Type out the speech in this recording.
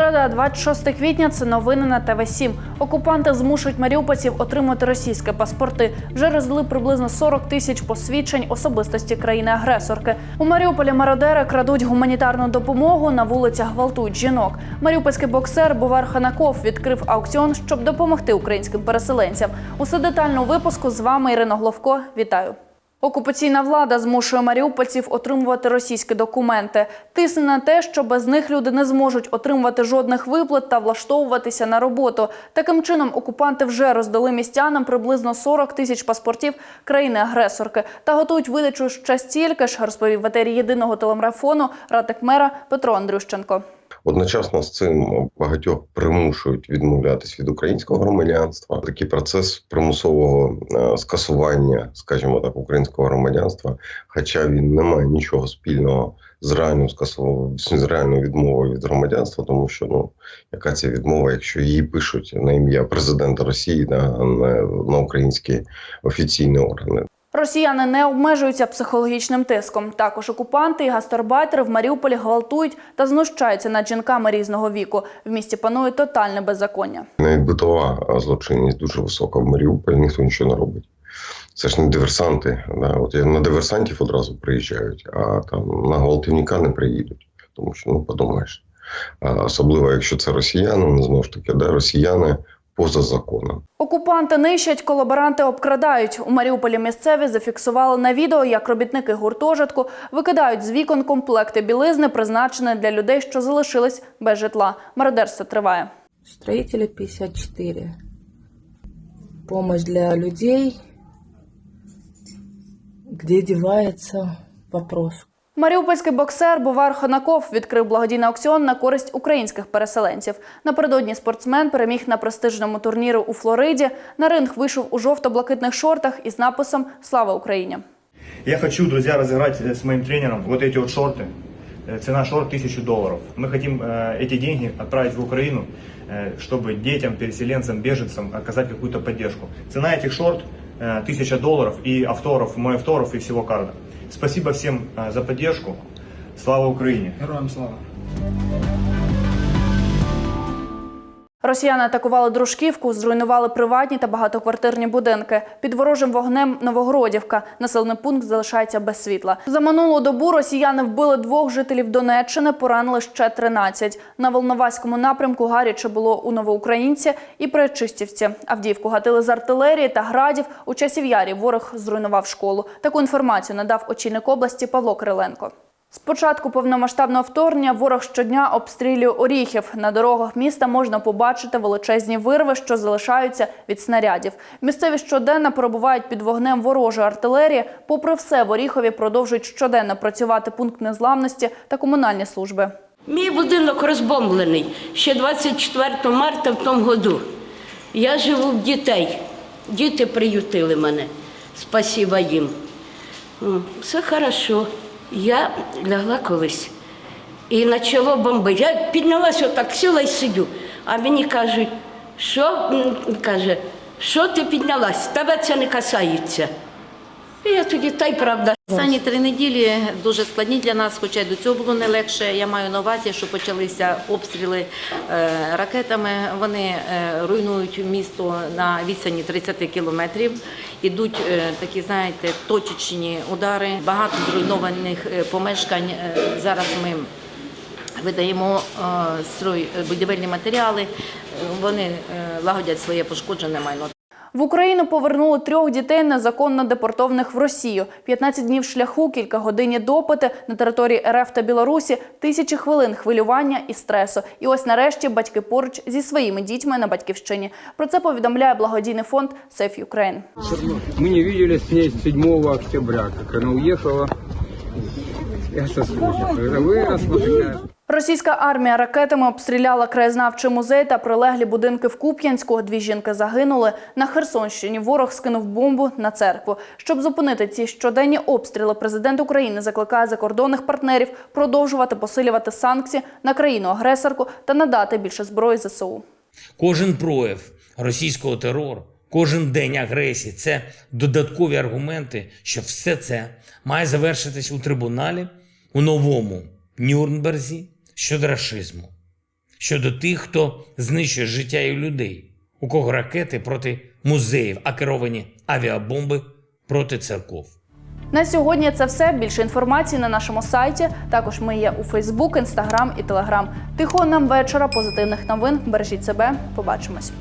Середа, 26 квітня. Це новини на ТВ 7 Окупанти змушують маріупольців отримати російські паспорти. Вже роздали приблизно 40 тисяч посвідчень особистості країни-агресорки. У Маріуполі мародери крадуть гуманітарну допомогу. На вулицях гвалтують жінок. Маріупольський боксер Бувар Ханаков відкрив аукціон, щоб допомогти українським переселенцям. Усе детально у випуску з вами Ірина Головко. Вітаю. Окупаційна влада змушує маріупольців отримувати російські документи. Тисне на те, що без них люди не зможуть отримувати жодних виплат та влаштовуватися на роботу. Таким чином, окупанти вже роздали містянам приблизно 40 тисяч паспортів країни-агресорки та готують видачу ще стільки ж, розповів в етері єдиного телемарафону радник мера Петро Андрющенко. Одночасно з цим багатьох примушують відмовлятись від українського громадянства. Такий процес примусового е, скасування, скажімо так, українського громадянства, хоча він не має нічого спільного з реальним скасов... з реальною відмовою від громадянства, тому що ну яка ця відмова, якщо її пишуть на ім'я президента Росії на, на, на українські офіційні органи. Росіяни не обмежуються психологічним тиском. Також окупанти і гастарбайтери в Маріуполі гвалтують та знущаються над жінками різного віку. В місті панує тотальне беззаконня. Навіть битова злочинність дуже висока в Маріуполі, ніхто нічого не робить. Це ж не диверсанти. Да? От на диверсантів одразу приїжджають, а там на гвалтівника не приїдуть. Тому що, ну, подумаєш. Особливо, якщо це росіяни, ну, знову ж таки, да, росіяни поза законом. Окупанти нищать, колаборанти обкрадають. У Маріуполі місцеві зафіксували на відео, як робітники гуртожитку викидають з вікон комплекти білизни, призначені для людей, що залишились без житла. Мародерство триває. Строителя 54. Помощь для людей. Где девается вопрос. Маріупольський боксер Бувар Хонаков відкрив благодійний аукціон на користь українських переселенців. Напередодні спортсмен переміг на престижному турнірі у Флориді. На ринг вийшов у жовто-блакитних шортах із написом Слава Україні. Я хочу, друзья, разыграть э, с моим тренером вот эти вот шорты. Э, Цена шорт 1000 долларов. Мы хотим э, эти деньги отправить в Украину, э, чтобы детям, переселенцам, беженцам оказать какую-то поддержку. Цена этих шорт э, 1000 долларов и автограф, мой автограф и всего карда. Спасибо всем за поддержку. Слава Украине! Героям слава! Росіяни атакували дружківку, зруйнували приватні та багатоквартирні будинки. Під ворожим вогнем Новогродівка. Населений пункт залишається без світла. За минулу добу росіяни вбили двох жителів Донеччини, поранили ще 13. На Волноваському напрямку гаряче було у Новоукраїнці і при Чистівці. Авдіївку гатили з артилерії та градів. У часів ярі ворог зруйнував школу. Таку інформацію надав очільник області Павло Кириленко. З початку повномасштабного вторгнення ворог щодня обстрілює Оріхів. На дорогах міста можна побачити величезні вирви, що залишаються від снарядів. Місцеві щоденно перебувають під вогнем ворожої артилерії. Попри все, в Оріхові продовжують щоденно працювати пункт незламності та комунальні служби. Мій будинок розбомблений ще 24 марта в тому году. Я живу в дітей. Діти приютили мене. Спасіба їм. Все хорошо. Я лягла колись і почало бомбити. Я піднялася отак, сіла і сидю. А мені кажуть, що каже, що ти піднялась? Тебе це не касається. І я тоді та й правда. Останні три неділі дуже складні для нас, хоча й до цього було не легше. Я маю на увазі, що почалися обстріли е, ракетами. Вони е, руйнують місто на відстані 30 кілометрів. Ідуть е, такі, знаєте, точечні удари. Багато зруйнованих помешкань. Зараз ми видаємо строй будівельні матеріали. Вони лагодять своє пошкоджене майно. В Україну повернули трьох дітей незаконно депортованих в Росію. 15 днів шляху, кілька годинні допити на території РФ та Білорусі, тисячі хвилин хвилювання і стресу. І ось нарешті батьки поруч зі своїми дітьми на батьківщині. Про це повідомляє благодійний фонд Save Ukraine. Мы не виделись с ней 7 октября, как она уехала. Я выросла такая. Російська армія ракетами обстріляла краєзнавчий музей та прилеглі будинки в Куп'янську. Дві жінки загинули. На Херсонщині ворог скинув бомбу на церкву. Щоб зупинити ці щоденні обстріли, президент України закликає закордонних партнерів продовжувати посилювати санкції на країну-агресорку та надати більше зброї ЗСУ. Кожен прояв російського терору, кожен день агресії це додаткові аргументи, що все це має завершитись у трибуналі у новому Нюрнберзі щодо рашизму. щодо тих, хто знищує життя і людей, у кого ракети проти музеїв, а керовані авіабомби проти церков. На сьогодні це все. Більше інформації на нашому сайті. Також ми є у Фейсбук, Інстаграм і Телеграм. Тихо нам вечора, позитивних новин. Бережіть себе. Побачимось.